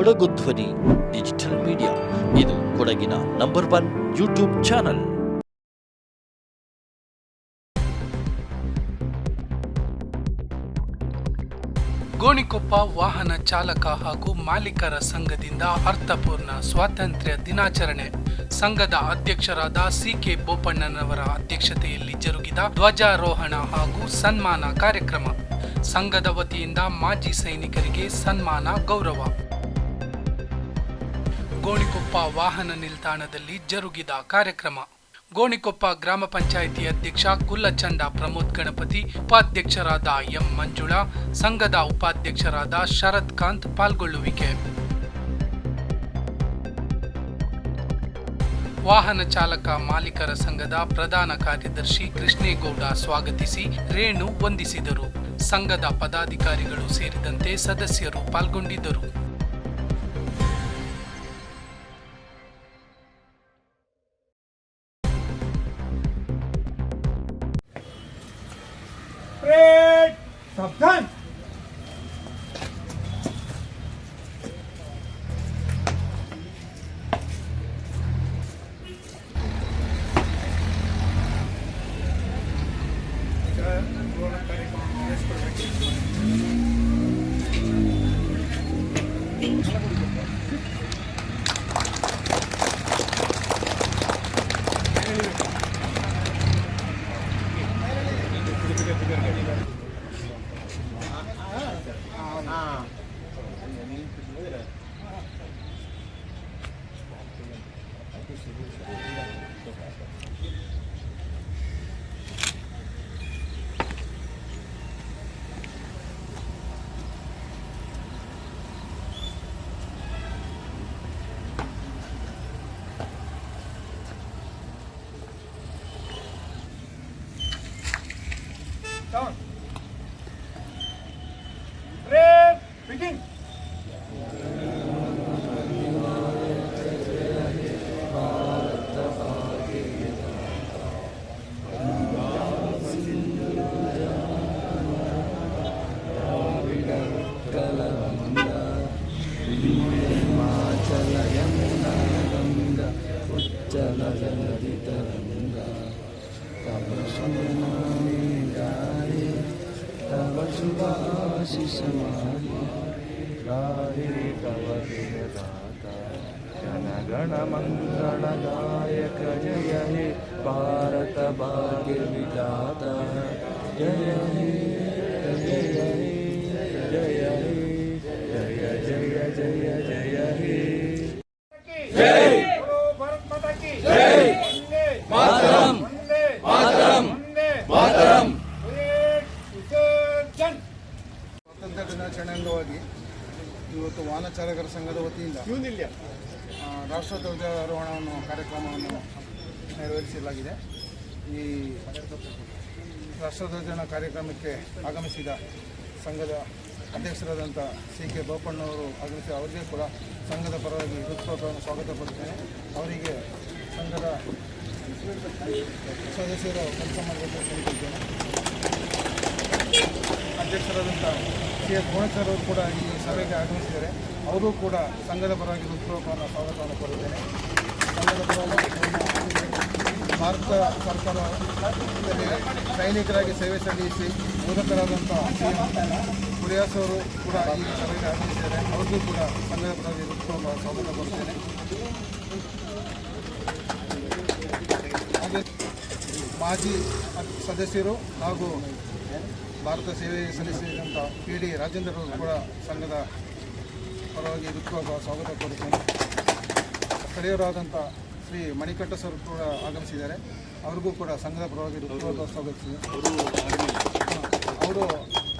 ಕೊಡಗು ಧ್ವನಿ, digital media. ಇದು ಕೊಡಗಿನ number one YouTube channel. Gonikoppa ವಾಹನ ಚಾಲಕ ಹಾಗೂ ಮಾಲೀಕರ ಸಂಘದಿಂದ ಅರ್ಥಪೂರ್ಣ ಸ್ವಾತಂತ್ರ್ಯ ದಿನಾಚರಣೆ. ಸಂಘದ ಅಧ್ಯಕ್ಷರಾದ ಸಿಕೆ ಬೋಪಣ್ಣನವರ ಅಧ್ಯಕ್ಷತೆಯಲ್ಲಿ ಜರುಗಿದ ಧ್ವಜಾರೋಹಣ ಹಾಗೂ ಸನ್ಮಾನ ಕಾರ್ಯಕ್ರಮ. ಸಂಘದ ವತಿಯಿಂದ ಮಾಜಿ ಸೈನಿಕರಿಗೆ ಸನ್ಮಾನ, ಗೌರವ. ಗೋಣಿಕೊಪ್ಪ ವಾಹನ ನಿಲ್ದಾಣದಲ್ಲಿ ಜರುಗಿದ ಕಾರ್ಯಕ್ರಮ. ಗೋಣಿಕೊಪ್ಪ ಗ್ರಾಮ ಪಂಚಾಯಿತಿ ಅಧ್ಯಕ್ಷ ಕುಲ್ಲಚಂಡ ಪ್ರಮೋದ್ ಗಣಪತಿ, ಉಪಾಧ್ಯಕ್ಷರಾದ ಎಂ ಮಂಜುಳಾ, ಸಂಘದ ಉಪಾಧ್ಯಕ್ಷರಾದ ಶರತ್ ಕಾಂತ್ ಪಾಲ್ಗೊಳ್ಳುವಿಕೆ. ವಾಹನ ಚಾಲಕ ಮಾಲೀಕರ ಸಂಘದ ಪ್ರಧಾನ ಕಾರ್ಯದರ್ಶಿ ಕೃಷ್ಣೇಗೌಡ ಸ್ವಾಗತಿಸಿ ರೇಣು ವಂದಿಸಿದರು. ಸಂಘದ ಪದಾಧಿಕಾರಿಗಳು ಸೇರಿದಂತೆ ಸದಸ್ಯರು ಪಾಲ್ಗೊಂಡಿದ್ದರು. সাবধান जनगणमङ्गलदायक जय हे भारत भाग्य विधाता जय हे जय हे जय ದಿನಾಚರಣೆ ಅಂಗವಾಗಿ ಇವತ್ತು ವಾಹನ ಚಾಲಕರ ಸಂಘದ ವತಿಯಿಂದ ಆ, ರಾಷ್ಟ್ರಧ್ವಜಾರೋಹಣವನ್ನು ಕಾರ್ಯಕ್ರಮವನ್ನು ನೆರವೇರಿಸಲಾಗಿದೆ. ಈ ರಾಷ್ಟ್ರಧ್ವಜನ ಕಾರ್ಯಕ್ರಮಕ್ಕೆ ಆಗಮಿಸಿದ ಸಂಘದ ಅಧ್ಯಕ್ಷರಾದಂಥ ಸಿ ಕೆ ಬೋಪಣ್ಣವರು ಆಗಮಿಸಿ ಅವರಿಗೆ ಕೂಡ ಸಂಘದ ಪರವಾಗಿ ಹೃತ್ಪೂರ್ವಕವನ್ನು ಸ್ವಾಗತ ಪಡ್ತೇನೆ. ಅವರಿಗೆ ಸಂಘದ ಸದಸ್ಯರು ಕೆಲಸ ಮಾಡಬೇಕು ಅಧ್ಯಕ್ಷರಾದಂಥ ಸಿ ಎಸ್ ಅವರು ಕೂಡ ಈ ಸಭೆಗೆ ಆಗಮಿಸಿದ್ದಾರೆ. ಅವರು ಕೂಡ ಸಂಘದ ಪರವಾಗಿ ಹೃತ್ಪೂರ್ವಕವನ್ನು ಸ್ವಾಗತವನ್ನು ಕೋರುತ್ತೇನೆ. ಸಂಘದ ಪರವಾಗಿ ಭಾರತ ಸರ್ಕಾರ ಸೈನಿಕರಾಗಿ ಸೇವೆ ಸಲ್ಲಿಸಿ ಬೋಧಕರಾದಂಥ ಸಿ ಎಂ ಕುರಿಯಾಸ್ ಅವರು ಕೂಡ ಈ ಸಭೆಗೆ ಆಗಮಿಸಿದ್ದಾರೆ. ಅವ್ರಿಗೂ ಕೂಡ ಸಂಘದ ಪರವಾಗಿ ಹೃತ್ಪೂರ್ವಕ ಸ್ವಾಗತ ಹಾಗೆ ಮಾಜಿ ಸದಸ್ಯರು ಹಾಗೂ ಭಾರತ ಸೇವೆ ಸಲ್ಲಿಸಿದಂಥ ಪಿ ಡಿ ರಾಜೇಂದ್ರ ಕೂಡ ಸಂಘದ ಪರವಾಗಿ ಹೃತ್ಪೂರ್ವಕ ಸ್ವಾಗತ ಕೋರುತ್ತೇನೆ. ಸ್ಥಳೀಯರಾದಂಥ ಶ್ರೀ ಮಣಿಕಟ್ಟ ಸರ್ ಕೂಡ ಆಗಮಿಸಿದ್ದಾರೆ. ಅವ್ರಿಗೂ ಕೂಡ ಸಂಘದ ಪರವಾಗಿ ಹೃತ್ಪೂರ್ವಕ ಸ್ವಾಗತಿಸಿದೆ ಅವರು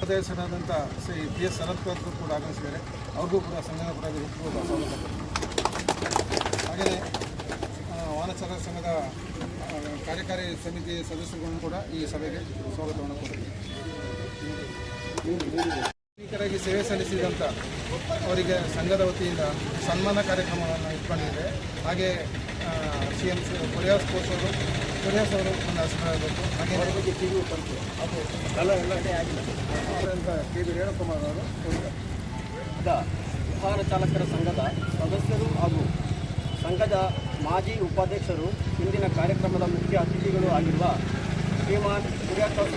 ಸದಸ್ಯರಾದಂಥ ಶ್ರೀ ಪಿ ಎಸ್ ಶರತ್ ಅವರು ಕೂಡ ಆಗಮಿಸಿದ್ದಾರೆ. ಅವ್ರಿಗೂ ಕೂಡ ಸಂಘದ ಪರವಾಗಿ ಹೃತ್ಪೂರ್ವಕ ಸ್ವಾಗತ ಹಾಗೆಯೇ ಚಾಲಕ ಸಂಘದ ಕಾರ್ಯಕಾರಿ ಸಮಿತಿ ಸದಸ್ಯರುಗಳನ್ನು ಕೂಡ ಈ ಸಭೆಗೆ ಸ್ವಾಗತವನ್ನು ಕೋರುತ್ತೇನೆ. ಸೈನಿಕರಾಗಿ ಸೇವೆ ಸಲ್ಲಿಸಿದಂಥ ಅವರಿಗೆ ಸಂಘದ ವತಿಯಿಂದ ಸನ್ಮಾನ ಕಾರ್ಯಕ್ರಮವನ್ನು ಇಟ್ಕೊಂಡಿದೆ ಹಾಗೆ ಸಿ ಎಂ ಕೊರಿಯಾ ಸ್ಪೋರ್ಟ್ಸ್ ಅವರು ಕೊರಿಯಾಸ್ ಅವರು ಒಂದು ಹೆಸರಾಗಬೇಕು. ಹಾಗೆ ಕೆ ಬಿ ರೇಣುಕುಮಾರ್ ಅವರು ವಾಹನ ಚಾಲಕರ ಸಂಘದ ಸದಸ್ಯರು ಹಾಗೂ ಸಂಘದ ಮಾಜಿ ಉಪಾಧ್ಯಕ್ಷರು ಇಂದಿನ ಕಾರ್ಯಕ್ರಮದ ಮುಖ್ಯ ಅತಿಥಿಗಳು ಆಗಿರುವ ಶ್ರೀಮಾನ್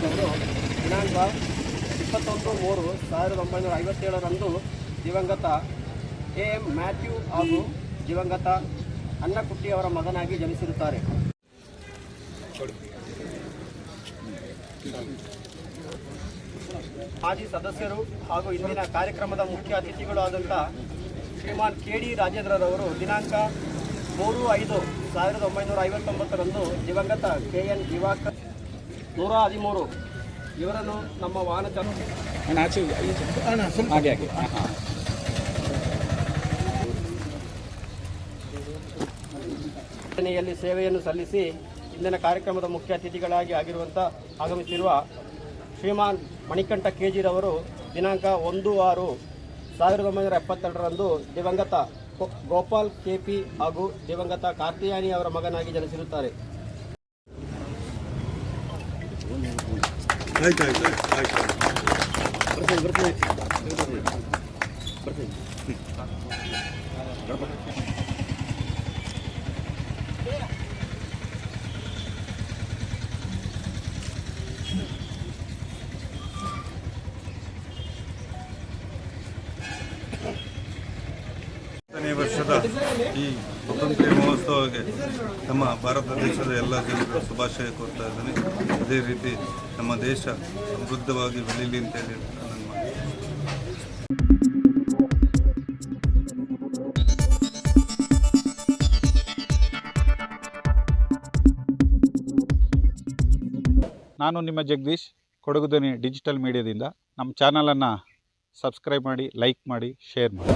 ಅವರು ದಿನಾಂಕ ಇಪ್ಪತ್ತೊಂದು ಮೂರು ಸಾವಿರದ ಒಂಬೈನೂರ ಐವತ್ತೇಳರಂದು ದಿವಂಗತ ಎ ಎಂ. ಮ್ಯಾಥ್ಯೂ ಹಾಗೂ ದಿವಂಗತ ಅನ್ನಕುಟ್ಟಿಯವರ ಮಗನಾಗಿ ಜನಿಸಿರುತ್ತಾರೆ. ಮಾಜಿ ಸದಸ್ಯರು ಹಾಗೂ ಇಂದಿನ ಕಾರ್ಯಕ್ರಮದ ಮುಖ್ಯ ಅತಿಥಿಗಳು ಆದಂಥ ಶ್ರೀಮಾನ್ ಕೆ. ಡಿ. ರಾಜೇಂದ್ರರವರು ದಿನಾಂಕ ಮೂರು ಐದು ಸಾವಿರದ ಒಂಬೈನೂರ ಐವತ್ತೊಂಬತ್ತರಂದು ದಿವಂಗತ ಕೆ. ಎನ್. ದಿವಾಕರ್ ನೂರ ಹದಿಮೂರು ಇವರನ್ನು ನಮ್ಮ ವಾಹನ ಚಾಲಕ ಯೋಜನೆಯಲ್ಲಿ ಸೇವೆಯನ್ನು ಸಲ್ಲಿಸಿ ಇಂದಿನ ಕಾರ್ಯಕ್ರಮದ ಮುಖ್ಯ ಅತಿಥಿಗಳಾಗಿ ಆಗಿರುವಂಥ ಆಗಮಿಸಿರುವ ಶ್ರೀಮಾನ್ ಮಣಿಕಂಠ ಕೆಜಿರವರು ದಿನಾಂಕ ಒಂದು ಆರು ಸಾವಿರದ ಒಂಬೈನೂರ ಎಪ್ಪತ್ತೆರಡರಂದು ದಿವಂಗತ ಗೋ- ಗೋಪಾಲ್ ಕೆಪಿ ಹಾಗೂ ದಿವಂಗತ ಕಾರ್ತಿಯಾನಿ ಅವರ ಮಗನಾಗಿ ಜನಿಸಿರುತ್ತಾರೆ. ಹತ್ತನೇ ವರ್ಷದ ಈ ಸ್ವಾತಂತ್ರ್ಯ ಮಹೋತ್ಸವಕ್ಕೆ ನಮ್ಮ ಭಾರತ ದೇಶದ ಎಲ್ಲ ಜನರು ಶುಭಾಶಯ ಕೋರ್ತಾ ಇದ್ದೀನಿ. ಅದೇ ರೀತಿ ನಮ್ಮ ದೇಶ ಸಮೃದ್ಧವಾಗಿ ಬೆಳೀಲಿ ಅಂತ ಹೇಳಿ ನಾನು ನಿಮ್ಮ ಜಗದೀಶ್ ಕೊಡಗು ಡಿಜಿಟಲ್ ಮೀಡಿಯಾದಿಂದ. ನಮ್ಮ ಚಾನಲನ್ನು ಸಬ್ಸ್ಕ್ರೈಬ್ ಮಾಡಿ, ಲೈಕ್ ಮಾಡಿ, ಶೇರ್ ಮಾಡಿ.